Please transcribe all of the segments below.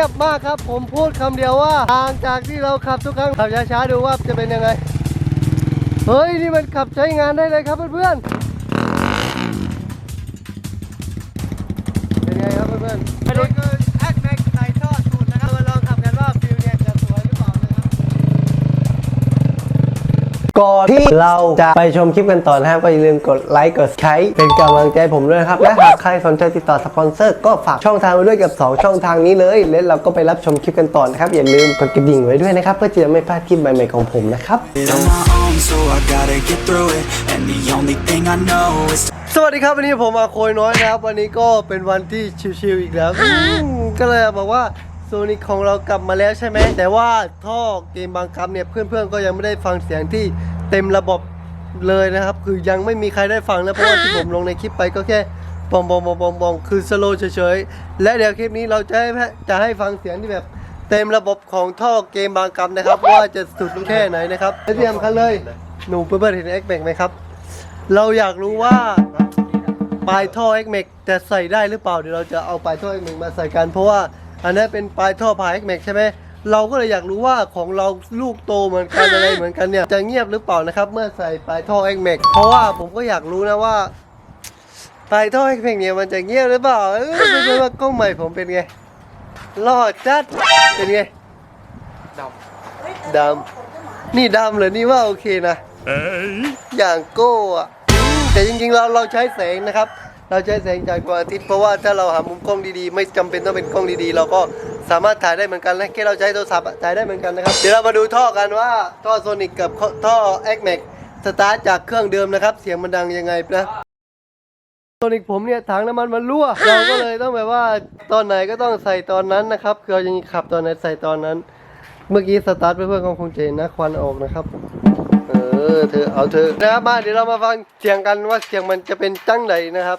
ียบมากครับ ผมพูดคำเดียวว่าทางจากที่เราขับทุกครั้งขับช้าๆดูว่าจะเป็นยังไง เฮ้ย นี่มันขับใช้งานได้เลยครับเพื่อนๆ เป็นไงครับเพื่อนๆอันนี้คือแอคแม็กไนทอดสูตรนะครับมาลองขับกันว่าฟิลเนี่ยจะสวยหรือเปล่านะครับ ก่อนที่เราจะไปชมคลิปกันต่อนะครับ ก็อย่าลืมกดไลค์กดใช้เป็นกำลังใจให้ผมด้วยนะครับ และหากใครสนใจติดต่อสปอนเซอร์ก็ฝากช่องทางไว้ด้วยกับ 2 ช่องทางนี้เลย และเราก็ไปรับชมคลิปกันต่อนะครับ อย่าลืมกดกระดิ่งไว้ด้วยนะครับ เพื่อจะไม่พลาดคลิปใหม่ๆของผมนะครับ it on my own, so I gotta get through it. And the only thing I know is สวัสดีครับวันนี้ผมมาโคยน้อยนะครับ วันนี้ก็เป็นวันที่ชิวๆอีกแล้วอืมก็เลยบอกว่าโซนิคของเรากลับมาแล้วใช่ไหมแต่ว่าท่อเกมบางคำเนี่ยเพื่อนๆก็ยังไม่ได้ฟังเสียงที่ เต็มระบบเลยนะครับ คือยังไม่มีใครได้ฟังนะเพราะว่าที่ผมลงในคลิปไปก็แค่บองบองบองบองบองคือสโลเฉยๆ และเดี๋ยวคลิปนี้เราจะให้จะให้ฟังเสียงที่แบบเต็มระบบของท่อเกมบางคำนะครับ ว่าจะสุดแค่ไหนนะครับและที่สำคัญเลย หนูเพื่อนๆเห็นเอ็กแบกไหมครับ เราอยากรู้ว่าปลายท่อ x m a x จะใส่ได้หรือเปล่าเดี๋ยวเราจะเอาปลายท่อ x m a x มาใส่กัน เพราะว่าอันนี้เป็นปลายท่อพาย x m a x ใช่ไหม เราก็เลยอยากรู้ว่าของเราลูกโตเหมือนกันอะไรเหมือนกันเนี่ยจะเงียบหรือเปล่านะครับ เมื่อใส่ปลายท่อ x m a x เพราะว่าผมก็อยากรู้นะว่าปลายท่อ x m a x เนี่ยมันจะเงียบหรือเปล่าเออไม่รู้ว่ากล้องใหม่ผมเป็นไงรอดจัดเป็นไงดำดำนี่ดำเลยนี่ว่าโอเคนะอย่างโก้อะแต่จริงๆเราเราใช้แสงนะครับ เราใช้แสงจากดวงอาทิตย์เพราะว่าถ้าเราหามุมกล้องดีๆ ไม่จำเป็นต้องเป็นกล้องดีๆ เราก็ สามารถถ่ายได้เหมือนกันและแค่เราใช้โทรศัพท์ถ่ายได้เหมือนกันนะครับเดี๋ยวเรามาดูท่อกันว่าท่อโซนิกกับท่อ x m a x สตาร์ทจากเครื่องเดิมนะครับ เสียงมันดังยังไงนะโซนิกผมเนี่ยถังน้ำมันมันรั่วเราก็เลยต้องแบบว่าตอนไหนก็ต้องใส่ตอนนั้นนะครับคือเราจะขับตอนไหนใส่ตอนนั้น เมื่อกี้สตาร์ทเพื่อนๆก็คงเห็นนะควันออกนะครับเออเธอเอาเธอนะครับมาเดี๋ยวเรามาฟังเสียงกันว่าเสียงมันจะเป็นจังไหนนะครับ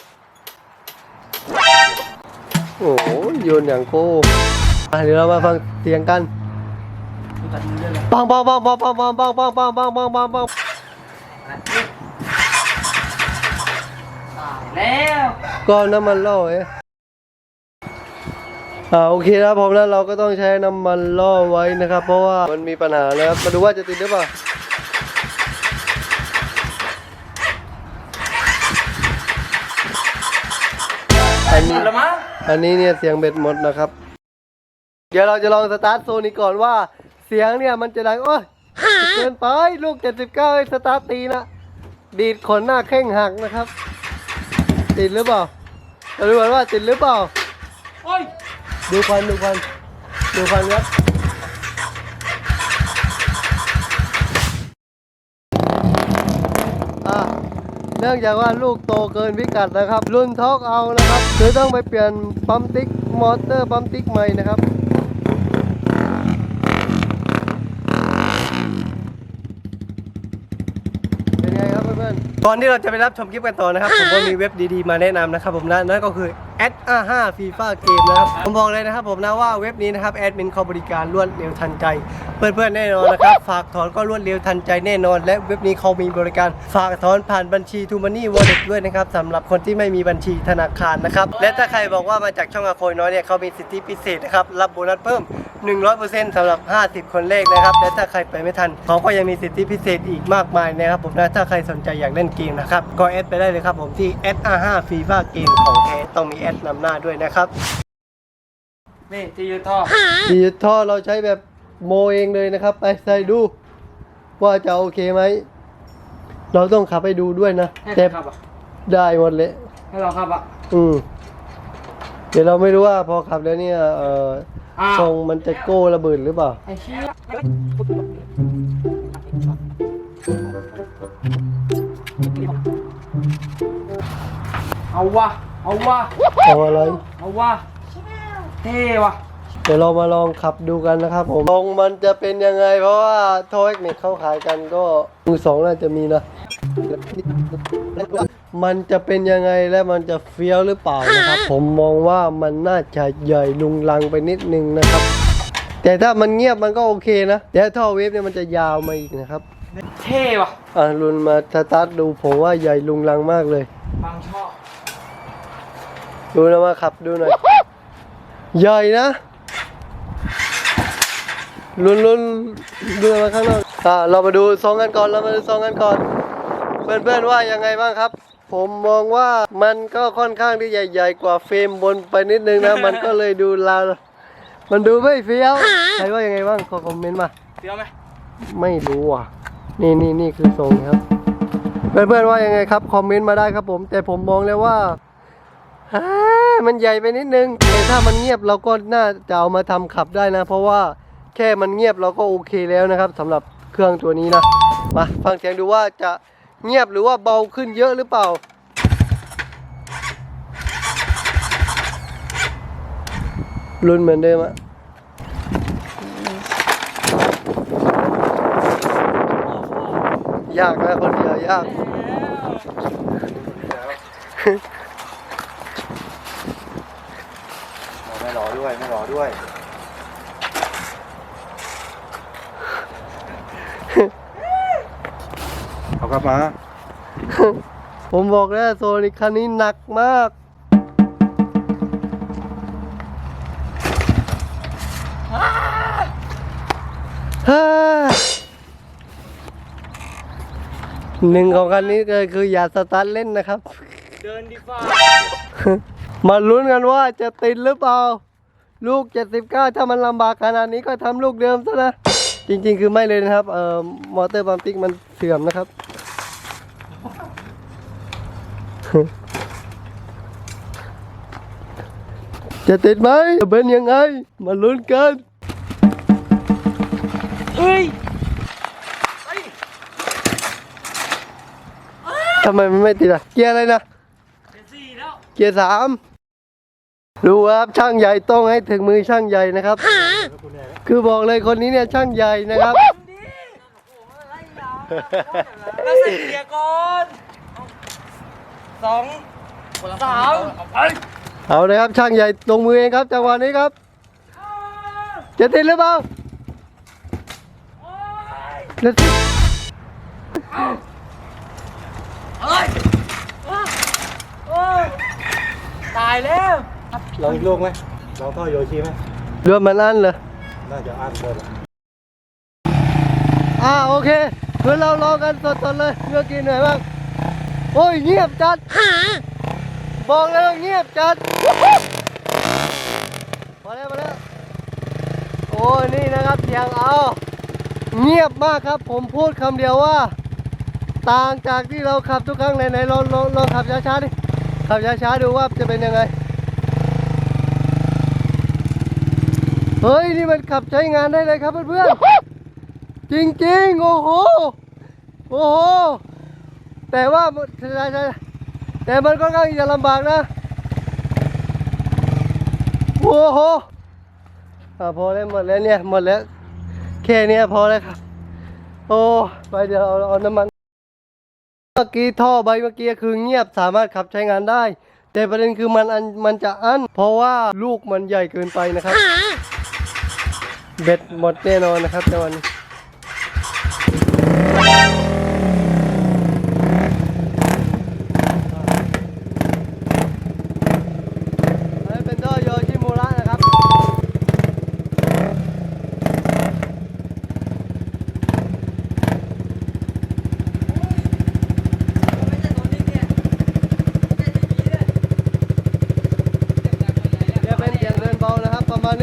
โอ้โหโยนอย่างโก้ มาเดี๋ยวเรามาฟังเสียงกันปังปังปังปังปังปังปังปังปังปังปังปังปังแล้วก็น้ำมันล่อเอ๊ะอ่าโอเคนะครับผมแล้วเราก็ต้องใช้น้ำมันล่อไว้นะครับ เพราะว่ามันมีปัญหานะครับมาดูว่าจะติดหรือเปล่าอันหมนี้ดแล้วมั้งอันนี้เนี่ยเสียงเบ็ดหมดนะครับ เดี๋ยวเราจะลองสตาร์ทโซนนี้ก่อนว่าเสียงเนี่ยมันจะดังโอ้ยเกินไปลูก 79ไอ้สตาร์ทตีนะดีดขนหน้าแข้งหักนะครับ ติดหรือเปล่าเราดูก่อนว่าติดหรือเปล่าโอ้ยดูควันดูควันดูควันครับอะเนื่องจากว่าลูกโตเกินพิกัดนะครับ รุ่นท็อกเอานะครับคือต้องไปเปลี่ยนปั๊มติ๊กมอเตอร์ปั๊มติ๊กใหม่นะครับ เป็นไงครับเพื่อนๆ ก่อนที่เราจะไปรับชมคลิปกันต่อนะครับ ผมก็มีเว็บดีๆมาแนะนำนะครับผมนะนั่นก็คือ a d a 5 FIFA Game นะครับ ผมบอกเลยนะครับผมนะว่าเว็บนี้นะครับ แอดมินเขาบริการรวดเร็วทันใจ เพื่อนๆแน่นอนนะครับ ฝากถอนก็รวดเร็วทันใจแน่นอน และเว็บนี้เขามีบริการฝากถอนผ่านบัญชี t ูมันนี่วอลเล็ตด้วยนะครับสำหรับคนที่ไม่มีบัญชีธนาคารนะครับ และถ้าใครบอกว่ามาจากช่องอาโคยน้อยเนี่ยเขามีสิทธิพิเศษนะครับ รับโบนัสเพิ่ม 100%สำหรับ 50 คนแรกนะครับ และถ้าใครไปไม่ทันเขาก็ยังมีสิทธิพิเศษอีกมากมายนะครับผมนะถ้าใครสนใจอยากเล่นเกมนะครับก็แอดไปได้เลยครับผมที่ SR5 FIFA เกมของแท้ต้องมีแอดนำหน้าด้วยนะครับ นี่ที่ยืดท่อดิจิตอลเราใช้แบบโมเองเลยนะครับ ไปใส่ดู ว่าจะโอเคไหม เราต้องขับไปดูด้วยนะให้แต่ใครขับอะได้หมดเลย ให้เราขับอะอืม เดี๋ยวเราไม่รู้ว่าพอขับแล้วเนี่ย เอออ้าวทรงมันจะโก้ระเบิดหรือเปล่า ไอ้เชี่ยเอาวะ เอาวะเอาอะไร เอาวะเท่วะเดี๋ยวเรามาลองขับดูกันนะครับผมทรงมันจะเป็นยังไง เพราะว่าโทเอ็กเน็ตเขาขายกันก็มือสองน่าจะมีนะ มันจะเป็นยังไงและมันจะเฟี้ยวหรือเปล่านะครับ ผมมองว่ามันน่าจะใหญ่ลุงลังไปนิดนึงนะครับ แต่ถ้ามันเงียบมันก็โอเคนะ แต่ท่อเวฟเนี่ยมันจะยาวมาอีกนะครับ เท่วะอะรุนมาสตาร์ทดูผมว่าใหญ่ลุงลังมากเลย บางชอบ ดูนะมาขับดูหน่อย ใหญ่นะลุ้นลุ้นดูมาข้างนอกอ่าเรามาดูซองกันก่อนเรามาดูซองกันก่อน เพื่อนๆว่ายังไงบ้างครับ ผมมองว่ามันก็ค่อนข้างที่ใหญ่ๆกว่าเฟรมบนไปนิดนึงนะ มันก็เลยดูลาวมันดูไม่เฟี้ยวใครว่ายังไงบ้างขอคอมเมนต์มาเดี๋ยวไหมไม่รู้อะ นี่นี่นี่คือทรงครับ เพื่อนๆว่ายังไงครับคอมเมนต์มาได้ครับผม แต่ผมมองแล้วว่า ฮ่ามันใหญ่ไปนิดนึงแต่ถ้ามันเงียบเราก็น่าจะเอามาทำขับได้นะ เพราะว่าแค่มันเงียบเราก็โอเคแล้วนะครับสำหรับเครื่องตัวนี้นะมาฟังเสียงดูว่าจะเงียบหรือว่าเบาขึ้นเยอะหรือเปล่ารุนเหมือนเดิมอะยากนะคนเดียวยาก ไม่รอ ด้วยไม่รอด้วย เอากลับมา ผมบอกแล้วโซนิคคันนี้หนักมากฮ่าหนึ่งของคันนี้ก็คืออย่าสตาร์ทเล่นนะครับ เดินดีฟ้ามาลุ้นกันว่าจะติดหรือเปล่า ลูก 79 ถ้ามันลำบากขนาดนี้ก็ทำลูกเดิมซะนะ จริง ๆ คือไม่เลยนะครับเอ่อมอเตอร์ปั๊มติ๊กมันเสื่อมนะครับ จะติดไหมจะเป็นยังไง มาลุ้นกันเฮ้ยทำไมมันไม่ติดอะเกียร์อะไรนะเป็นสี่แล้ว เกียร์สาม ดูครับช่างใหญ่ต้องให้ถึงมือช่างใหญ่นะครับ คือบอกเลยคนนี้เนี่ยช่างใหญ่นะครับก็ใส่เกียร์ก่อนสองสามเอ้ยเอาเลยครับช่างใหญ่ลงมือเองครับจังหวะนี้ครับ จะติดหรือเปล่าจะติดตายแล้ว ลองอีกลูกไหมลองท่อโยชิไหมเรือมันอันเหรอน่าจะอันหมดอะอ่าโอเคคือเราลองกันสดๆเลยเมื่อกี้เหนื่อยมากโอ้ยเงียบจัดบอกเลยว่าเงียบจัดพอแล้วพอแล้วโอ้ยนี่นะครับเสียงเอา เงียบมากครับ ผมพูดคำเดียวว่า ต่างจากที่เราขับทุกครั้งไหนๆลองลองลองขับช้าๆดิขับช้าๆดูว่าจะเป็นยังไง เฮ้ย นี่มันขับใช้งานได้เลยครับเพื่อนๆ จริงๆ โอ้โห โอ้โห แต่ว่าใช่แต่มันค่อนข้างจะลำบากนะ โอ้โหอพอแล้วหมดแล้วเนี่ย หมดแล้ว แค่นี้พอแล้วครับ โอ้ ไปเดี๋ยวเอาเอาน้ำมัน เมื่อกี้ท่อใบเมื่อกี้คือเงียบสามารถขับใช้งานได้ แต่ประเด็นคือมันอันมันจะอั้น เพราะว่าลูกมันใหญ่เกินไปนะครับ เบ็ดหมดแน่นอนนะครับตอนนี้นี้เป็นท่อโยชิมูระนะครับ จะเป็นเสียงเดินเบานะครับ ประมาณ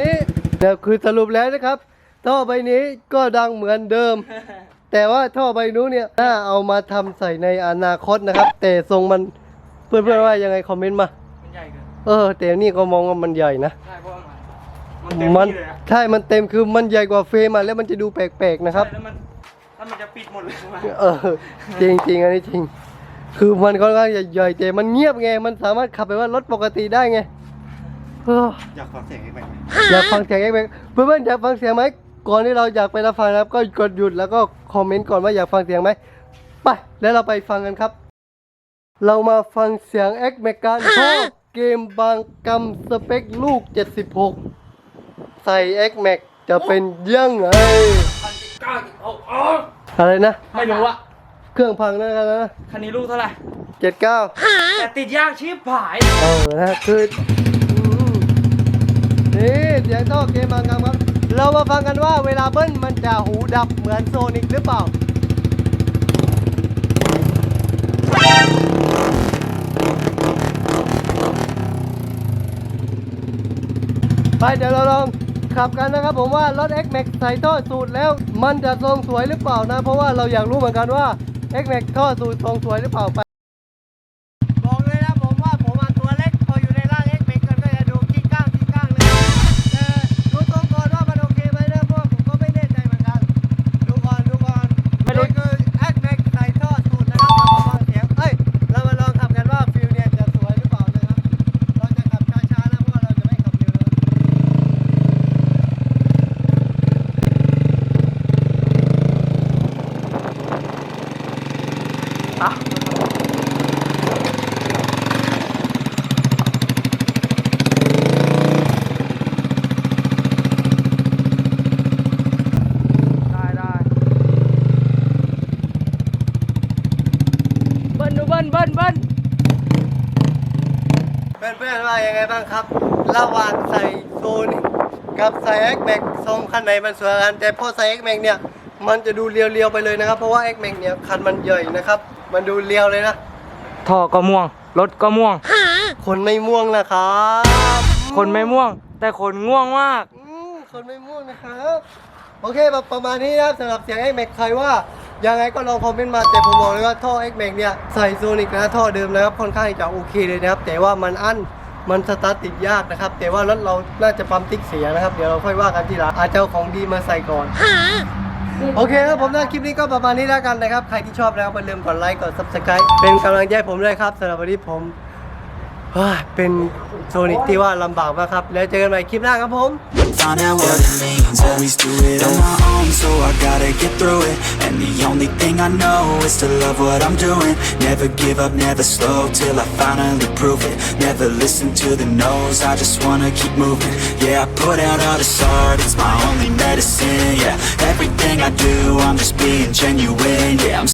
นี้เดี๋ยวคือสรุปแล้วนะครับ ท่อใบนี้ก็ดังเหมือนเดิม แต่ว่าท่อใบนู้นเนี่ยน่าเอามาทำใส่ในอนาคตนะครับ แต่ทรงมันเพื่อนๆว่ายังไงคอมเมนต์มามันใหญ่เกินเออ แต่นี่ก็มองว่ามันใหญ่นะใช่เพราะว่ามันมันเต็มมันที่เลยอะใช่มันเต็มคือมันใหญ่กว่าเฟรมอะแล้วมันจะดูแปลกๆนะครับใช่แล้วมันแล้วมันจะปิดหมดเลยว่ะเออจริงจริงๆอันนี้จริง คือมันค่อนข้างจะใหญ่แต่มันเงียบไงมันสามารถขับไปว่ารถปกติได้ไง เอออยากฟังเสียงอีกไหมอยากฟังเสียงเอ็กเเพื่อนๆอยากฟังเสียงไหมก่อนที่เราอยากไปรับฟังนะครับ ก็กดหยุดแล้วก็คอมเมนต์ก่อนว่าอยากฟังเสียงไหมไปแล้วเราไปฟังกันครับ เรามาฟังเสียงเอ็กเมกันชอบเกมบางกำสเปคลูก 76 ใส่เอ็กแม็กจะเป็นยังไงเก้าเอาเอาอะไรนะ ไม่รู้อะเครื่องพังนะครับนะคันนี้ลูกเท่าไหร่79แต่ติดยากชิบหาย เออนะคืออืม นี่เสียงท่อเกมบางกำครับ เระวังมาฟังกันว่าเวลาเบิ้ลมันจะหูดับเหมือนโซนิกหรือเปล่าไปเดี๋ยวเราลองขับกันนะครับผมว่ารถ X Max ใส่ท่อสูตรแล้วมันจะทรงสวยหรือเปล่านะ เพราะว่าเราอยากรู้เหมือนกันว่า X Max ท่อสูตรทรงสวยหรือเปล่าไปบอกเลยนะผมว่าผมมาตัวเล็กพออยู่ในร่าง X Max กันก็จะดูขี้ก้างขี้ก้างเลยแต่ดูตรงก่อนว่ามันโอเคไหมนะเพราะว่าผมก็ไม่แน่ใจเหมือนกัน ดูก่อนดูก่อน ไม่รู้ นี่คือ X Max ใส่ท่อสูตรนะครับเรามาฟังเสียงเอ้ยเรามาลองขับกันว่าฟิลเนี่ยจะสวยหรือเปล่านะครับ เราจะขับช้าๆนะเพราะว่าเราจะไม่ขับเร็วนะ ได้ได้เบิ้ลดูเบิ้ลเบิ้ลเบิ้ล เพื่อนๆว่ายังไงบ้างครับ ระหว่างใส่โซนิกกับใส่ X Max ทรงคันไหนมันสวยกัน แต่พอใส่ X Max เนี่ย มันจะดูเรียวๆไปเลยนะครับ เพราะว่า X Max เนี่ยคันมันใหญ่นะครับ มันดูเรียวเลยนะท่อก็ม่วง รถก็ม่วง คนไม่ม่วงนะครับ คนไม่ม่วง แต่คนง่วงมาก อืมคนไม่ม่วงนะครับ โอเคแบบประมาณนี้นะครับสำหรับเสียง X Max ใครว่า ยังไงก็ลองคอมเมนต์มาแต่ผมบอกเลยว่าท่อ X Max เนี่ยใส่โซนิกนะท่อเดิมนะครับค่อนข้างจะโอเคเลยนะครับ แต่ว่ามันอั้นมันสตาร์ทติดยากนะครับ แต่ว่ารถเราน่าจะปั๊มติ๊กเสียนะครับ เดี๋ยวเราค่อยว่ากันทีหลังอาจจะเอาของดีมาใส่ก่อนโอเคครับผมนะคลิปนี้ก็ประมาณนี้แล้วกันนะครับ ใครที่ชอบแล้วอย่าลืมกดไลค์กด subscribe เป็นกำลังใจให้ผมด้วยครับสำหรับวันนี้ผมเฮ้ยเป็นโซนิกที่ว่าลำบากมากครับ แล้วเจอกันใหม่คลิปหน้าครับผม Find out what it means, always do it on my own So I gotta get through it. And the only thing I know is to love what I'm doing. Never give up, never slow Till I finally prove it. Never listen to the no's, I just wanna keep moving. Yeah, I put out all this art, it's my only medicine Yeah, everything I do, I'm just being genuine Yeah, I'm